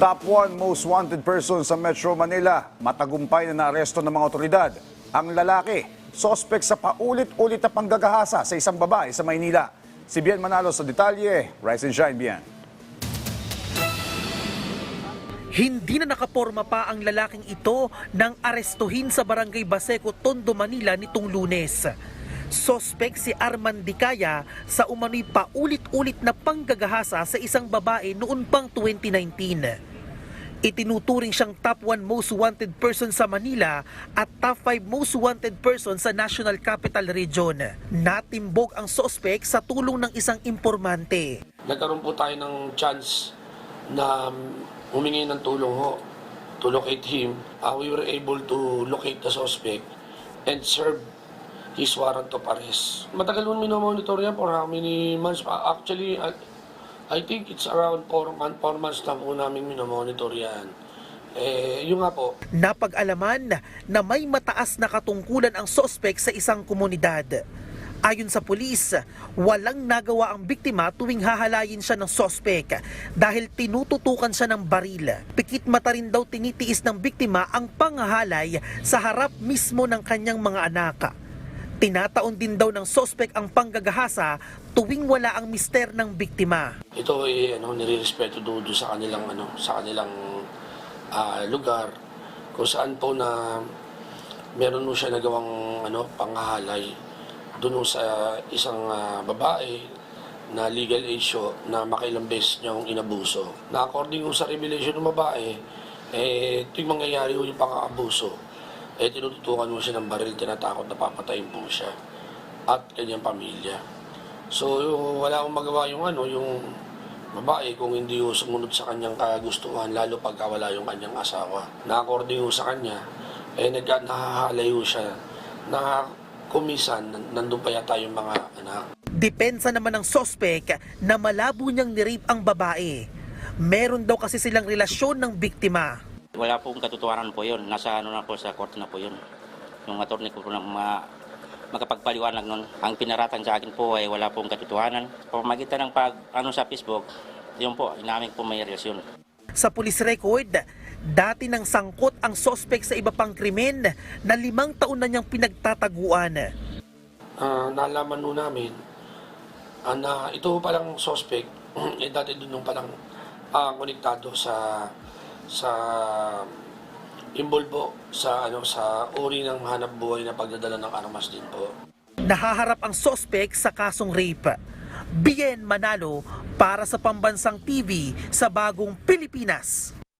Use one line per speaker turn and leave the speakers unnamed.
Top 1 most wanted person sa Metro Manila, matagumpay na naaresto ng mga otoridad. Ang lalaki, sospek sa paulit-ulit na panggagahasa sa isang babae sa Maynila. Si Bien Manalo sa detalye. Rise and shine, Bien.
Hindi na nakaporma pa ang lalaking ito nang arestuhin sa Barangay Baseco, Tondo, Manila nitong lunes. Sospek si Arman Dicaya sa umano'y paulit-ulit na panggagahasa sa isang babae noon pang 2019. Itinuturing siyang top 1 most wanted person sa Manila at top 5 most wanted person sa National Capital Region. Natimbog ang sospek sa tulong ng isang impormante.
nagkaroon po tayo ng chance na humingi ng tulong ho to locate him. Uh, we were able to locate the suspect and serve his warrant of arrest. Matagal mo minomonitor yan for how many months? Uh, Actually, I, think it's around 4 months, 4 months na po namin minomonitor yan. Eh, yun nga po,
Napag-alaman na may mataas na katungkulan ang sospek sa isang komunidad. Ayon sa pulis, walang nagawa ang biktima tuwing hahalayin siya ng sospek dahil tinututukan siya ng baril. Pikit mata rin daw tinitiis ng biktima ang panghahalay sa harap mismo ng kanyang mga anak. Tinataon din daw ng sospek ang panggagahasa tuwing wala ang mister ng biktima.
ito ay ano nirerespeto do, do sa kanilang ano sa kanilang ah, lugar kung saan po na meron mo siya nagawang ano panghahalay doon sa isang ah, babae na legal age ho, na makailang beses niyang inabuso. Na according sa revelation ng babae, eh, ito yung mangyayari yung pang-aabuso. Eh, tinututukan mo siya ng baril, tinatakot na papatayin po siya at kanyang pamilya. So, yung- wala akong magawa yung ano, yung babae kung hindi ho sumunod sa kanyang kagustuhan, lalo pagka wala yung kanyang asawa. Na according ho sa kanya, eh, nagka, nahahalay ho siya na kumisan, nan- nandun pa yata yung mga anak.
Depensa naman ng sospek na malabo niyang nirape ang babae. Meron daw kasi silang relasyon ng biktima.
Wala pong katotohanan po yun. Nasa ano na po sa korte na po yun. Yung attorney ko po na ma makapagpaliwanag nun. Ang pinaratang sa akin po ay wala pong katotohanan. Pamagitan ng pag ano sa Facebook, yun po, inamin po may relasyon.
Sa police record, dati nang sangkot ang sospek sa iba pang krimen na limang taon na niyang pinagtataguan.
Ah, nalaman nun namin ah, na ito palang suspect, eh dati dun nung palang ah, konektado sa sa involvo sa ano sa uri ng hanap buhay na pagdadala ng armas din po.
Nahaharap ang sospek sa kasong rape. Bien Manalo para sa Pambansang TV sa Bagong Pilipinas.